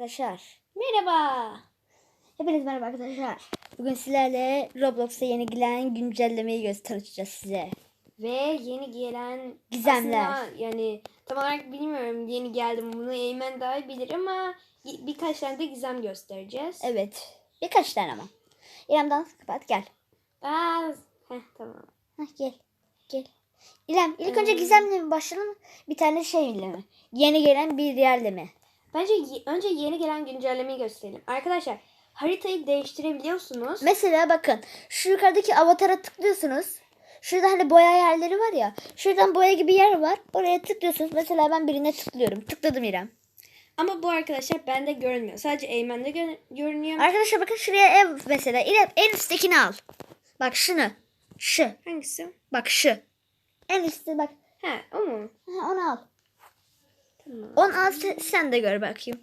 Arkadaşlar. Merhaba. Hepiniz merhaba arkadaşlar. Bugün sizlerle Roblox'a yeni gelen güncellemeyi göstereceğiz size. Ve yeni gelen Gizemler. aslında yani tam olarak bilmiyorum yeni geldim bunu Eymen daha iyi bilir ama birkaç tane de gizem göstereceğiz. Evet. Birkaç tane ama. İrem'den kapat gel. Aa, heh, tamam. Hah, gel. Gel. İrem ilk önce Hmm. gizemle mi başlayalım? Bir tane şeyle mi? Yeni gelen bir yerle mi? Bence önce yeni gelen güncellemeyi gösterelim. Arkadaşlar haritayı değiştirebiliyorsunuz. Mesela bakın şu yukarıdaki avatara tıklıyorsunuz. Şurada hani boya yerleri var ya. Şuradan boya gibi yer var. Oraya tıklıyorsunuz. Mesela ben birine tıklıyorum. Tıkladım İrem. Ama bu arkadaşlar bende görünmüyor. Sadece Eymen'de gö- görünüyor. Arkadaşlar bakın şuraya ev mesela. İrem en üsttekini al. Bak şunu. Şu. Hangisi? Bak şu. En üstte bak. Ha o mu? Ha, onu al. Onu al sen, sen de gör bakayım.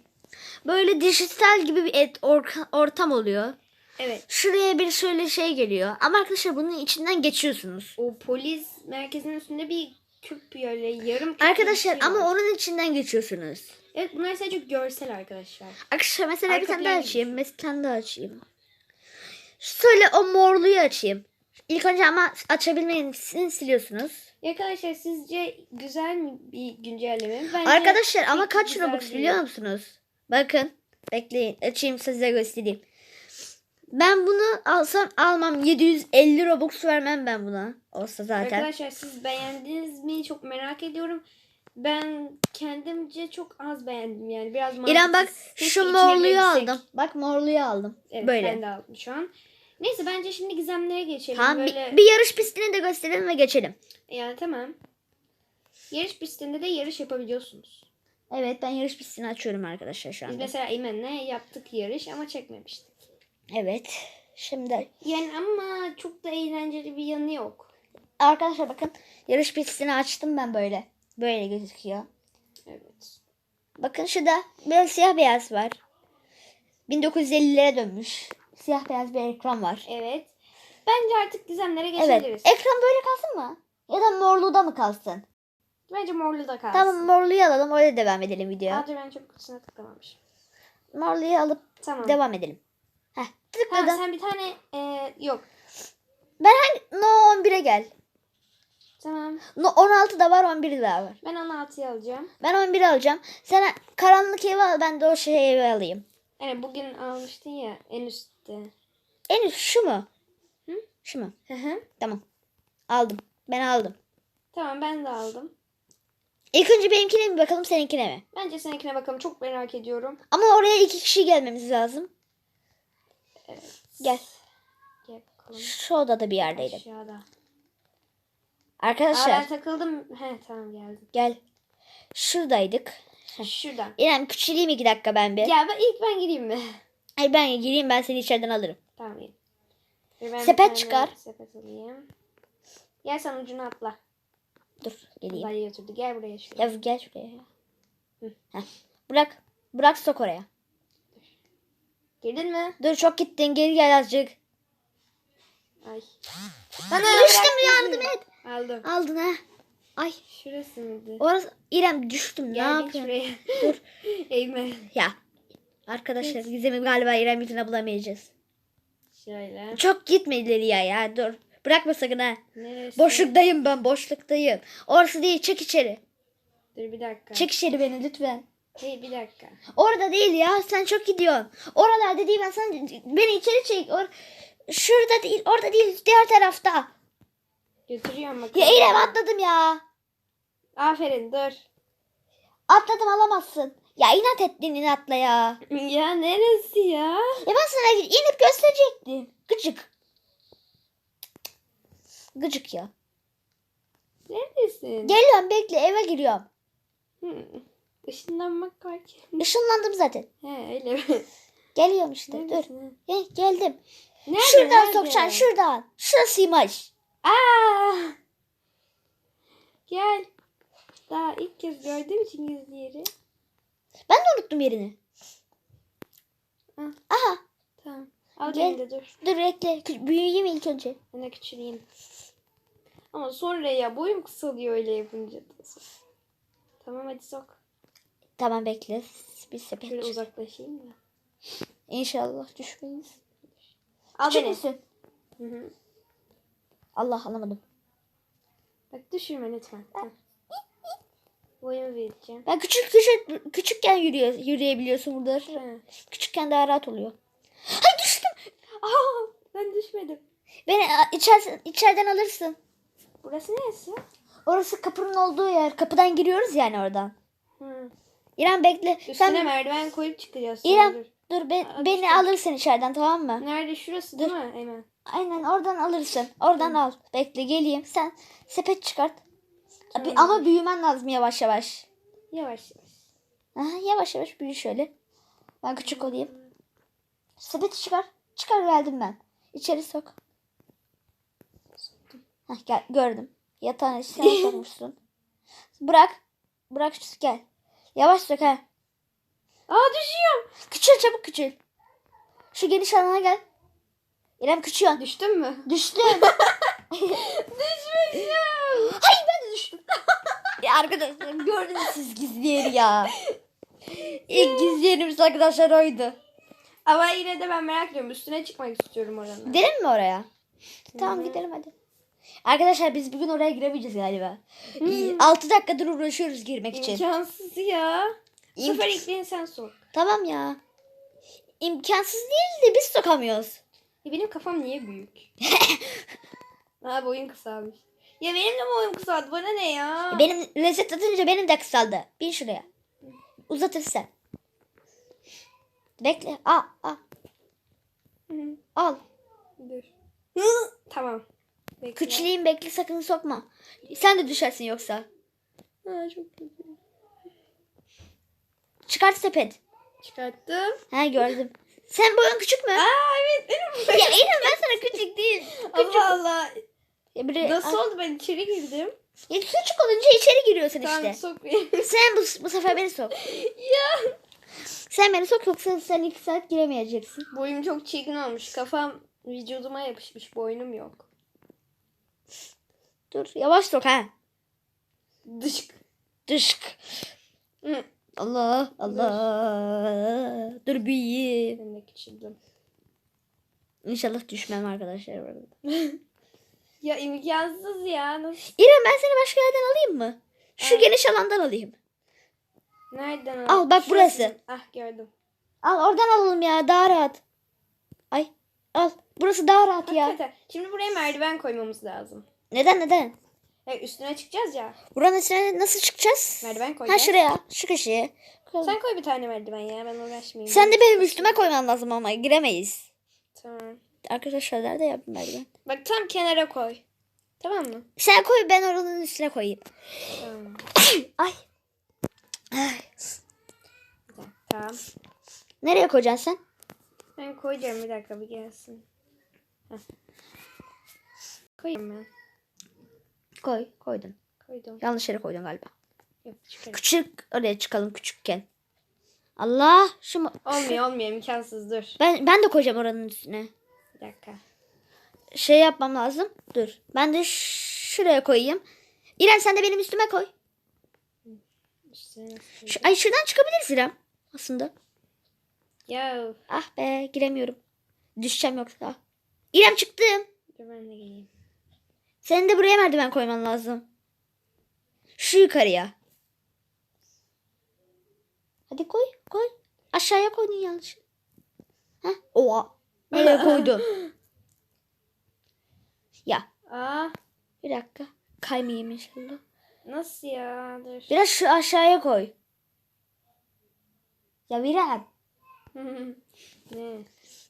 Böyle dijital gibi bir et, orka- ortam oluyor. Evet. Şuraya bir şöyle şey geliyor. Ama arkadaşlar bunun içinden geçiyorsunuz. O polis merkezinin üstünde bir küp böyle yarım küp Arkadaşlar şey ama var. onun içinden geçiyorsunuz. Evet bunlar sadece görsel arkadaşlar. Arkadaşlar mesela Arka bir tane daha açayım. Mesela tane daha açayım. Şöyle o morluyu açayım. İlk önce ama açabilmenizi siliyorsunuz. Arkadaşlar sizce güzel mi bir güncelleme? mi? Bence Arkadaşlar ama pek kaç güzel Robux değil. biliyor musunuz? Bakın. Bekleyin. Açayım size göstereyim. Ben bunu alsam almam. 750 Robux vermem ben buna. Olsa zaten. Arkadaşlar siz beğendiniz mi? Çok merak ediyorum. Ben kendimce çok az beğendim yani. Biraz İrem bak mantıksız. Keşke şu içine morluyu girebilsek. aldım. Bak morluyu aldım. Evet Böyle. ben de aldım şu an. Neyse bence şimdi gizemlere geçelim. Tamam bir, Böyle... bir yarış pistini de gösterelim ve geçelim. Yani tamam. Yarış pistinde de yarış yapabiliyorsunuz. Evet ben yarış pistini açıyorum arkadaşlar şu Biz anda. mesela Eymen'le yaptık yarış ama çekmemiştik. Evet. Şimdi Yani ama çok da eğlenceli bir yanı yok. arkadaşlar bakın yarış pistini açtım ben böyle. Böyle gözüküyor. Evet. Bakın şurada biraz siyah beyaz var. 1950'lere dönmüş. Siyah beyaz bir ekran var. Evet. Bence artık gizemlere Evet. geçebiliriz. Ekran böyle kalsın mı? Ya da morluda mı kalsın? Bence morlu da kalsın. Tamam morluyu alalım. Öyle devam edelim videoya. Aa, dur ben çok kutusuna tıklamamışım. Morluyu alıp Tamam. devam edelim. Heh, Ha, tıkladım. sen bir tane e, yok. Ben hangi? No 11'e gel. Tamam. No 16 da var 11 daha var. Ben 16'yı alacağım. Ben 11 alacağım. Sen karanlık evi al ben de o şey evi alayım. Yani bugün almıştın ya en üstte. En üst şu mu? Hı? Şu mu? Hı hı. Tamam. Aldım. Ben aldım. Tamam ben de aldım. İlk önce benimkine mi bakalım seninkine mi? Bence seninkine bakalım çok merak ediyorum. Ama oraya iki kişi gelmemiz lazım. Evet. Gel. Gel bakalım. Şu odada bir yerdeydim. Aşağıda. Aa, Arkadaşlar ben takıldım. He tamam geldim. gel. Şuradaydık. Şuradan. İrem küçüleyim iki dakika ben bir. Ya ben ilk ben gireyim mi? Ay ben gireyim ben seni içeriden alırım. Tamam iyi. Ben Sepet çıkar. Sepet alayım. Gel sen ucuna atla. Dur geleyim. Dayı oturdu. Gel buraya şuraya. Ya gel şuraya. Hı. Heh. Bırak. Bırak sok oraya. Girdin mi? Dur çok gittin geri gel azıcık. Ay. Bana düştüm yardım et. Aldım. Aldın ha. Ay Şurası mıydı? orası İrem düştüm ne Gel geç yapıyorsun? Dur. Eğme. Ya. Arkadaşlar Gizem'i galiba İrem yüzüne bulamayacağız. Şöyle. Çok gitme ileriye ya dur. Bırakma sakın ha. Neresi? Boşluktayım ben boşluktayım. Orası değil çek içeri. Dur bir dakika. Çek içeri beni lütfen. Hey bir dakika. Orada değil ya sen çok gidiyorsun. Oralarda değil ben sen beni içeri çek. Or Şurada değil orada değil diğer tarafta. Götürüyorum bakalım. Ya İrem atladım ya. Aferin dur. Atladım alamazsın. Ya inat ettin inatla ya. Ya neresi ya? Ya ben sana inip gösterecektim. Gıcık. Gıcık ya. Neredesin? Geliyorum bekle eve giriyorum. Hmm. Işınlanmak varken. Işınlandım zaten. He öyle mi? Geliyorum işte dur. Neredesin? Gel, geldim. Nerede, şuradan nerede? sokacaksın şuradan. Şurasıymış. Aa! Gel. Daha ilk kez gördüğüm için gizli yeri. Ben de unuttum yerini. Hı. Aha Tamam. Al Gel. beni de dur. dur bekle. Kü- Büyüyeyim ilk önce. Ben de küçüleyim. Ama sonra ya boyum kısalıyor öyle yapınca. Tamam hadi sok. Tamam bekle. Bir sepet. Şöyle çık- uzaklaşayım da. İnşallah düşmeyiz. Al Küçük beni. müsün? Hı hı. Allah alamadım. Bak düşürme lütfen. Heh. Boyumu vereceğim. Ben küçük küçük küçükken yürüyor, yürüyebiliyorsun burada. Hı. Küçükken daha rahat oluyor. Hay düştüm. Aa, ben düşmedim. Beni a, içersin, içeriden alırsın. Burası neresi? Orası kapının olduğu yer. Kapıdan giriyoruz yani oradan. Hı. İrem bekle. Üstüne Sen merdiven koyup çıkacağız. İrem Dur. dur be- Aa, beni düştüm. alırsın içeriden tamam mı? Nerede? Şurası değil mi? Hemen. Aynen oradan alırsın. Oradan al. Bekle geleyim. Sen sepet çıkart. Abi, ama büyümen lazım yavaş yavaş. Yavaş yavaş. Aha, yavaş yavaş büyü şöyle. Ben küçük olayım. Sepeti çıkar. Çıkar geldim ben. İçeri sok. Hah, gel, gördüm. Yatağın içine sokmuşsun. Bırak. Bırak gel. Yavaş sök ha. Aa düşüyorum. Küçül çabuk küçül. Şu geniş alana gel. İrem küçüyorsun. Düştün mü? Düştüm. Düşmüşüm. Hayır ben de düştüm. ya arkadaşlar gördünüz siz gizli yeri ya. İlk gizli yerimiz arkadaşlar oydu. Ama yine de ben merak ediyorum. Üstüne çıkmak istiyorum oranın. Gidelim mi oraya? Tamam gidelim hadi. Arkadaşlar biz bugün oraya giremeyeceğiz galiba. 6 dakikadır uğraşıyoruz girmek için. İmkansız ya. İmk- ilk beni sen sok. Tamam ya. İmkansız değil de biz sokamıyoruz. Ya benim kafam niye büyük? Aa boyun kısalmış. Ya benim de boyum kısaldı. Bana ne ya? Benim lezzet atınca benim de kısaldı. Bin şuraya. Uzatırsın. Bekle. Al al. Hı hı. Al. Dur. tamam. Bekle. Küçüleyim bekle sakın sokma. Sen de düşersin yoksa. Aa, çok kötü. Çıkart sepet. Çıkarttım. Ha gördüm. Sen boyun küçük mü? Aa evet benim ya İrem ben sana küçük değil. Allah Allah. Ya biri, Nasıl oldu ben içeri girdim. Ya küçük olunca içeri giriyorsun Tamam işte. sok beni. Sen bu, bu sefer beni sok. ya. Sen beni sok yoksa sen iki saat giremeyeceksin. Boyum çok çirkin olmuş. Kafam vücuduma yapışmış. Boynum yok. Dur yavaş sok ha. Dışk. Dışk. Hı. Allah Allah. Dur büyüyeyim. Ben de küçüldüm. İnşallah düşmem arkadaşlar. bu arada. Ya imkansız ya. Nasıl? İrem ben seni başka yerden alayım mı? Şu Evet. geniş alandan alayım. Nereden Al, aldın? bak Şurası burası. mı? Ah gördüm. Al oradan alalım ya daha rahat. Ay al. Burası daha rahat ya. Hakikaten. Şimdi buraya merdiven koymamız lazım. Neden neden? Ya üstüne çıkacağız ya. Buranın içine nasıl çıkacağız? Merdiven Ha koyacağız. şuraya. Şu köşeye. Sen koy bir tane merdiven ya. Ben uğraşmayayım. Sen de benim üstüme koyman lazım ama giremeyiz. Tamam. Arkadaşlar nerede yapayım merdiven? Bak tam kenara koy. Tamam mı? Sen koy ben oranın üstüne koyayım. Tamam. Ay. Ay. Tamam. Nereye koyacaksın sen? Ben koyacağım bir dakika bir gelsin. Heh. Koyayım ben. Koy. Koydum. Koydum. Yanlış yere koydun galiba. Yok çıkarım. Küçük oraya çıkalım küçükken. Allah şu mu- Olmuyor olmuyor imkansız dur. ben ben de koyacağım oranın üstüne. Bir dakika. Şey yapmam lazım. Dur. Ben de şuraya koyayım. İrem sen de benim üstüme koy. Şu, ay şuradan çıkabiliriz İrem. Aslında. Ya Ah be giremiyorum. Düşeceğim yoksa. İrem çıktım. dur ben de geleyim. Senin de buraya merdiven koyman lazım. Şu yukarıya. Hadi koy koy. Aşağıya koydun yanlış. Heh. Oha. Nereye koydun? Ya Aa bir dakika. Kaymayayım inşallah. nasıl ya? Dur. Biraz şu aşağıya koy. Ya İrem. ne?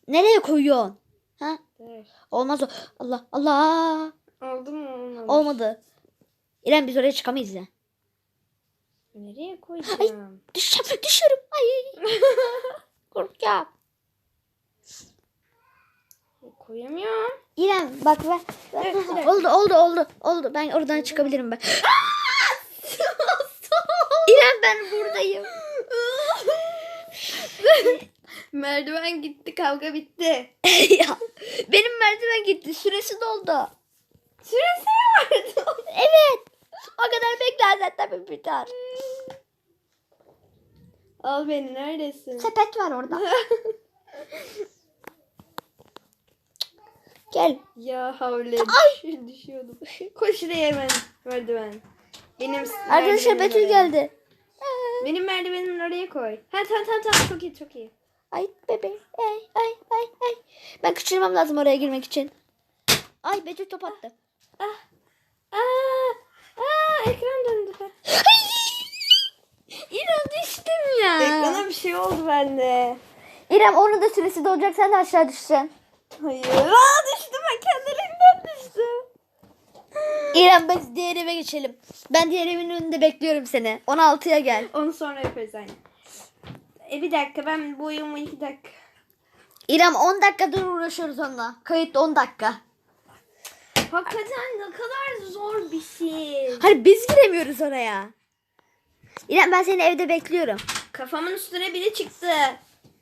Nereye koyuyorsun? Ha? Dur. Olmaz o. Allah Allah. Oldu mu olmadı? Olmadı. İrem biz oraya çıkamayız ya. Nereye koyacağım? Düşeceğim, düşüyorum. Ay. Korkacağım. Koyamıyorum. İrem bak ben. ben- oldu oldu oldu. Oldu. Ben oradan çıkabilirim ben. İrem ben buradayım. Merdiven gitti kavga bitti. ya benim merdiven gitti. Süresi doldu. Süresi vardı. Evet. O kadar bekler zaten bir biter. Al beni neredesin? Sepet var orada. Gel. Ya havle düş- düşüyordum. Koş şuraya hemen merdiven. Benim Arkadaşlar Betül geldi. Benim merdivenimin oraya koy. Ha tamam tamam tamam çok iyi çok iyi. Ay bebe. Ay ay ay ay. Ben küçülmem lazım oraya girmek için. Ay Betül top attı. Ah. Aa, aa ekran döndü. İrem düştüm ya. Ekrana bir şey oldu bende. İrem onun da süresi dolacak sen de aşağı düşeceksin. Hayır. Aa düştüm ben kendiliğimden düştüm. İrem biz diğer eve geçelim. Ben diğer evin önünde bekliyorum seni. 16'ya gel. Onu sonra yaparız aynı. E bir dakika ben boyumu iki dakika. İrem 10 dakikadır uğraşıyoruz onunla. Kayıt 10 dakika. Hakikaten ne kadar zor bir şey. Hani biz giremiyoruz oraya. İrem ben seni evde bekliyorum. Kafamın üstüne biri çıktı.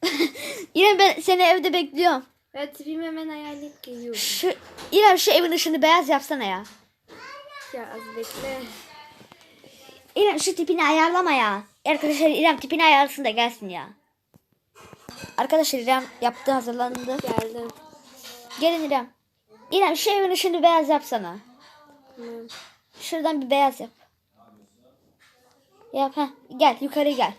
İrem ben seni evde bekliyorum. Ben tipimi hemen ayarlayıp geliyorum. Şu İrem şu evin ışığını beyaz yapsana ya. Ya az bekle. İrem şu tipini ayarlama ya. Arkadaşlar İrem tipini ayarlasın da gelsin ya. Arkadaşlar İrem yaptı hazırlandı. Geldim. Gelin İrem. İrem şu evin ışığını beyaz yapsana. Tamam. Şuradan bir beyaz yap. Yap ha. Gel yukarı gel.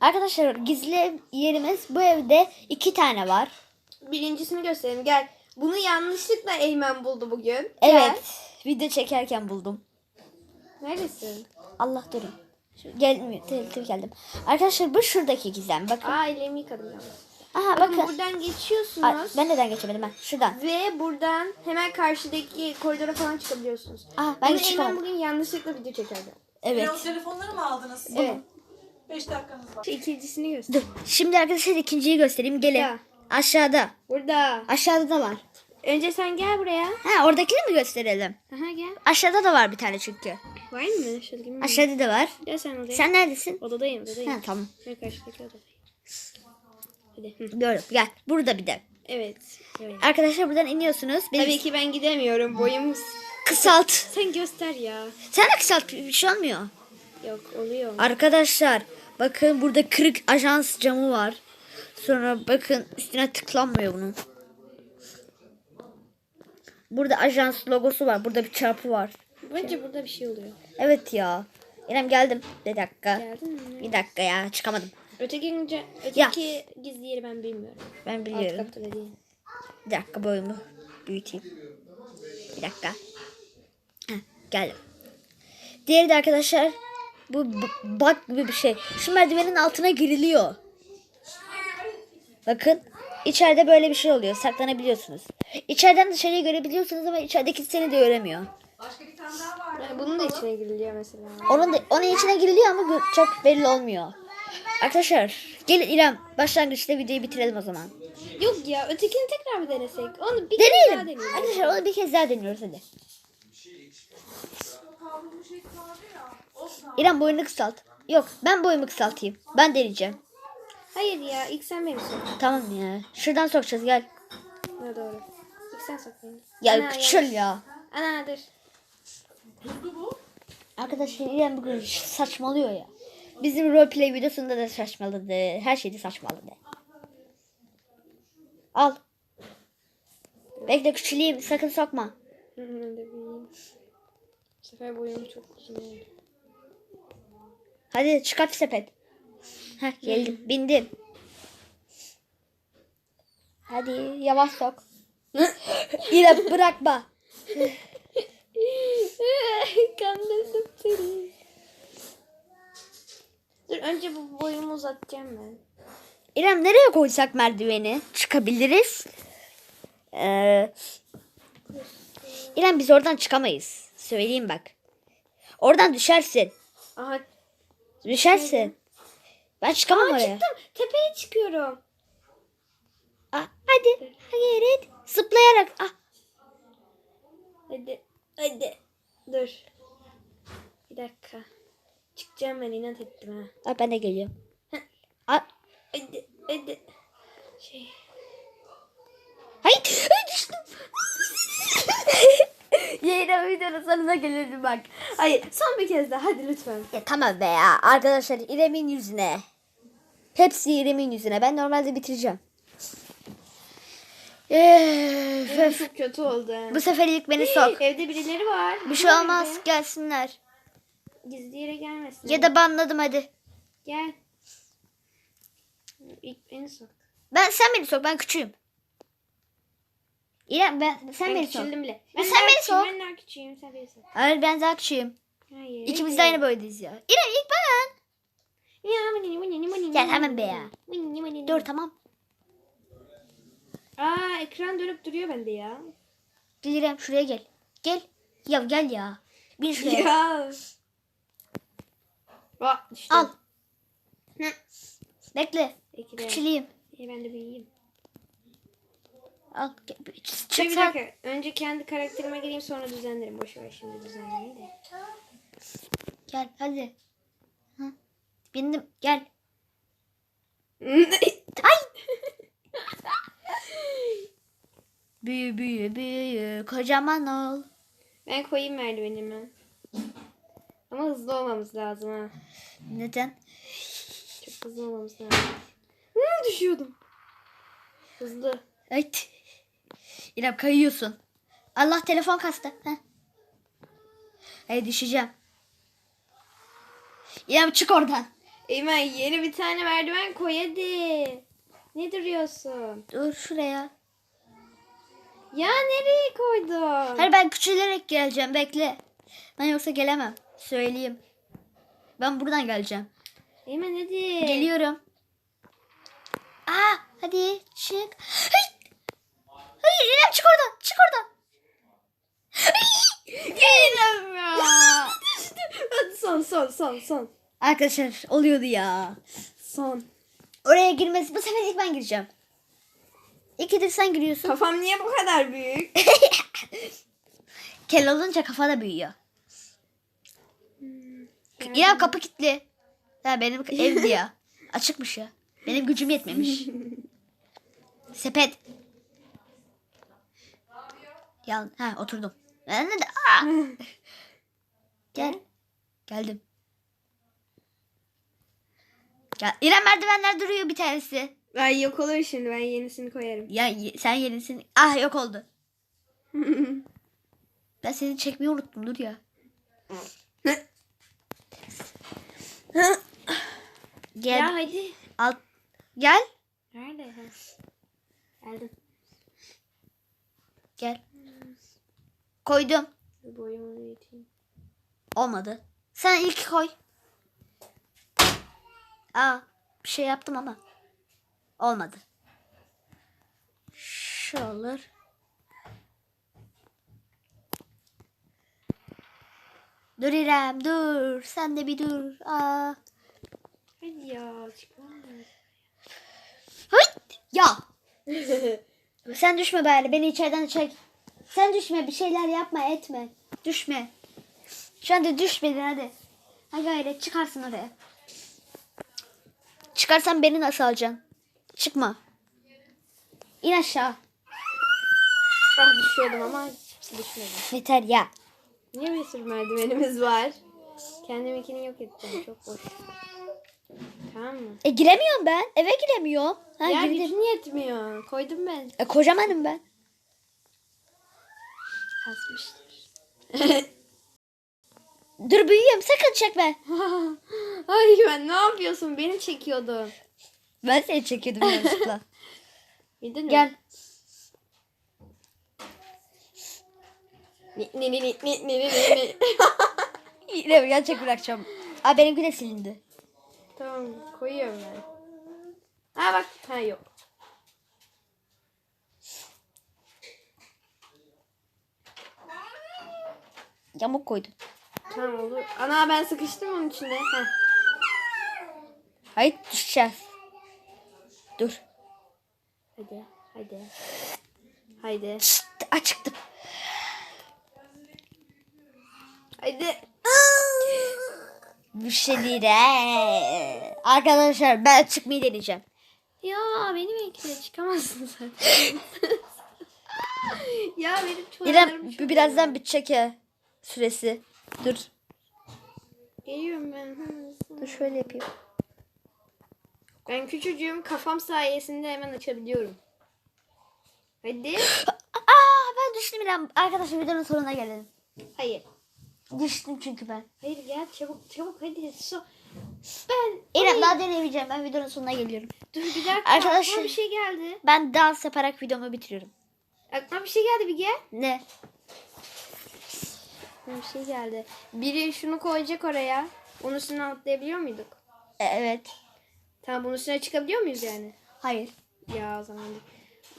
Arkadaşlar gizli yerimiz bu evde iki tane var. Birincisini göstereyim gel. Bunu yanlışlıkla Eymen buldu bugün. Evet. Video çekerken buldum. Gel. Neredesin? Allah durun. Şu, gelmiyor. Tehlikeli geldim. Arkadaşlar bu şuradaki gizem. Bakın. Aa ellerimi yıkadım ya. Aha Bakın bakın. buradan geçiyorsunuz. Ben neden geçemedim ben? Şuradan. Ve buradan hemen karşıdaki koridora falan çıkabiliyorsunuz. Aa, ben Bunu çıkamadım. bugün yanlışlıkla video çekerdi. Evet. Evet. telefonları mı aldınız? Evet. 5 dakikanız var. Şu ikincisini göster. Dur. Şimdi arkadaşlar ikinciyi göstereyim. Gelin. Ya. Aşağıda. Burada. Aşağıda da var. Önce sen gel buraya. Ha oradakini mi gösterelim? Aha gel. Aşağıda da var bir tane çünkü. Var mı? Gibi mi? Aşağıda da var. Gel sen odaya. Sen neredesin? Odadayım odadayım. Ha tamam. Ben karşıdaki odadayım. Hadi. Gördüm. Gel. Burada bir de. Evet. evet. Arkadaşlar buradan iniyorsunuz. Benim Tabii ki ben gidemiyorum. Boyum... kısalt. Sen göster ya. Sen de kısalt. Bir şey olmuyor. Yok oluyor. Arkadaşlar bakın burada kırık ajans camı var. Sonra bakın üstüne tıklanmıyor bunun. Burada ajans logosu var. Burada bir çarpı var. Bence burada bir şey oluyor. Evet ya. İrem geldim. Bir dakika. Geldin mi? Bir dakika ya çıkamadım. Öteki, öteki gizli yeri ben bilmiyorum. Ben Alt biliyorum. katta. Bir dakika boyumu büyüteyim. Bir dakika. Heh, geldim. Diğeri de arkadaşlar bu bak gibi bir şey. Şu merdivenin altına giriliyor. Bakın içeride böyle bir şey oluyor. Saklanabiliyorsunuz. İçeriden dışarıyı görebiliyorsunuz ama içerideki seni de göremiyor. Başka bir tane daha var. Yani bunun da içine giriliyor mesela. Onun da, onun içine giriliyor ama çok belli olmuyor. Arkadaşlar gelin İrem başlangıçta videoyu bitirelim o zaman. Yok ya ötekini tekrar bir denesek. Onu bir kez daha Deneyelim. deneyelim. Arkadaşlar onu bir kez daha deniyoruz hadi. İrem boyunu kısalt. Yok ben boyumu kısaltayım. Ben deneyeceğim. Hayır ya ilk sen benim sok. Tamam ya. Şuradan sokacağız gel. Ne doğru. İlk sen sok beni. Gel Ana, küçül ya. Ana dur. Arkadaşlar İrem bugün saçmalıyor ya. Bizim roleplay videosunda da saçmaladı. Her şeyde saçmaladı. Al. Bekle küçüleyim sakın sokma. Ben de bileyim. Bu sefer boyum çok uzun oldu. Hadi çıkart sepet. Heh geldim. Bindim. Hadi yavaş sok. İrem bırakma. Kandırdım seni. Dur önce bu boyumu uzatacağım ben. İrem nereye koysak merdiveni? Çıkabiliriz. Ee, İrem biz oradan çıkamayız. Söyleyeyim bak. Oradan düşersin. Aha Düşersin. Ben çıkamam Aa, oraya. çıktım. Tepeye çıkıyorum. Ah, hadi. Hayır. Zıplayarak. Ah. Hadi. Hadi. Dur. Bir dakika. Çıkacağım ben inat ettim ha. ah ben de geliyorum. Ah. Hadi. Hadi. Şey. Hayır. Ay, düştüm. Yine videonun sonuna gelirdim bak. Hayır son bir kez daha hadi lütfen. Ya tamam be ya. Arkadaşlar İrem'in yüzüne. Hepsi İrem'in yüzüne. Ben normalde bitireceğim. Ee, çok kötü oldu. bu seferlik beni sok. Evde birileri var. Bir şey olmaz. Gelsinler. Gizli yere gelmesin. Ya da banladım hadi. Gel. İlk beni sok. Ben sen beni sok. Ben küçüğüm. İrem ben sen ben beni bile. Ya Ben sen beni sok. Ben daha küçüğüm. Sen beni sok. Hayır ben daha küçüğüm. Hayır. İkimiz de aynı boydayız ya. İrem ilk ben. Gel hemen be ya. Dur tamam. Aa ekran dönüp duruyor bende ya. Gel İrem şuraya gel. Gel. Ya gel ya. Bin şuraya. Ya. Bak düştüm. Al. Bekle. Peki de. Küçüleyim. İyi ben de büyüyeyim. Al. Dur bir dakika. Önce kendi karakterime gireyim sonra düzenlerim. Boş ver şimdi düzenlemeyi de. Gel hadi. Hı. Bindim. Gel. Büyü büyü büyü kocaman ol. ben koyayım merdivenimi. Ama hızlı olmamız lazım ha. Neden? Çok hızlı olmamız lazım. Hı, düşüyordum. Hızlı. Ay. İrem kayıyorsun. Allah telefon kastı. Heh. Ay düşeceğim. İrem çık oradan. Eymen yeni bir tane merdiven koy hadi. Ne duruyorsun? Dur şuraya. Ya nereye koydun? Hayır ben küçülerek geleceğim bekle. Ben yoksa gelemem. Söyleyeyim. Ben buradan geleceğim. Eymen hadi. Geliyorum. Aa hadi çık. Hayır. Hayır İrem çık oradan. Çık oradan. İrem ya. Hadi son son son son. Arkadaşlar oluyordu ya. Son. Oraya girmesi bu sefer ilk ben gireceğim. İkidir sen giriyorsun. Kafam niye bu kadar büyük? Kel olunca kafa da büyüyor. İrem kapı kilitli. Ha benim evdi ya. Açıkmış ya. Benim gücüm yetmemiş. Sepet. Ya ha oturdum. Ben de Aa! Gel. Geldim. Gel. İrem merdivenler duruyor bir tanesi. Ay yok olur şimdi ben yenisini koyarım. Ya ye- sen yenisin. Ah yok oldu. Ben seni çekmeyi unuttum dur ya. Gel. ya hadi. Al. Gel. Nerede? Geldim. Gel. Koydum. Bir boyumu büyüteyim. Olmadı. Sen ilk koy. Aa, bir şey yaptım ama. Olmadı. Şu olur. Dur İrem dur. Sen de bir dur. Aa. Hadi ya çıkmam. Ya. Sen düşme bari. Beni içeriden çek. Sen düşme. Bir şeyler yapma etme. Düşme. Şu anda düşmedin hadi. Ha gayret çıkarsın oraya. Çıkarsan beni nasıl alacaksın? Çıkma. İn aşağı. Ah düşüyordum ama düşmedim. Yeter ya. Niye bir sürü merdivenimiz var? Kendiminkini yok ettim. Çok boş. Tamam mı? E giremiyorum ben. Eve giremiyorum. Ha ya girdim. gücün yetmiyor. Koydum ben. E, kocamanım ben. Kasmıştır. Dur büyüyorum. Sakın çekme. Ay ben ne yapıyorsun? Beni çekiyordun. Ben seni çekiyordum yanlışlıkla. Bildin? Gel. Ni ni ni ni ni ni ni ni. Yine gerçek bırakacağım. Aa benimki de silindi. tamam koyuyorum ben. Ha bak. Ha yok. Yamuk koydum. Tamam olur. Ana ben sıkıştım onun içinde. Heh. Hayır düşeceğiz. Dur. Hadi. Hadi. Haydi. Şşt, açıktım. Haydi. Bir şey değil. he. Arkadaşlar ben çıkmayı deneyeceğim. Ya benim ekle çıkamazsın zaten. ya benim İrem çoraplarım çok bu birazdan bitecek ya süresi. Dur. Geliyorum ben. Dur şöyle yapayım. Ben küçücüğüm kafam sayesinde hemen açabiliyorum. Hadi. Aa ben düştüm İrem. Arkadaşlar videonun sonuna gelelim. Hayır. Düştüm çünkü ben. Hayır gel çabuk çabuk hadi. So ben İrem daha denemeyeceğim. Ben videonun sonuna geliyorum. dur bir dakika Arkadaşlar- bir şey geldi. Ben dans yaparak videomu bitiriyorum. Aklıma bir şey geldi bir gel. Ne? Aklıma bir şey geldi. Biri şunu koyacak oraya. Onun üstüne atlayabiliyor muyduk? E, evet. Tamam bunun üstüne çıkabiliyor muyuz yani? Hayır. Ya o zaman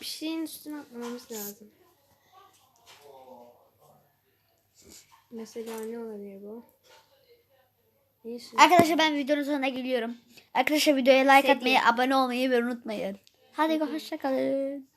bir şeyin üstüne atlamamız lazım. Mesela ne olabilir bu? Ne üstüne- Arkadaşlar ben videonun sonuna geliyorum. Arkadaşlar videoya like Sevgi. atmayı, abone olmayı ve unutmayın. Hadi hoşçakalın.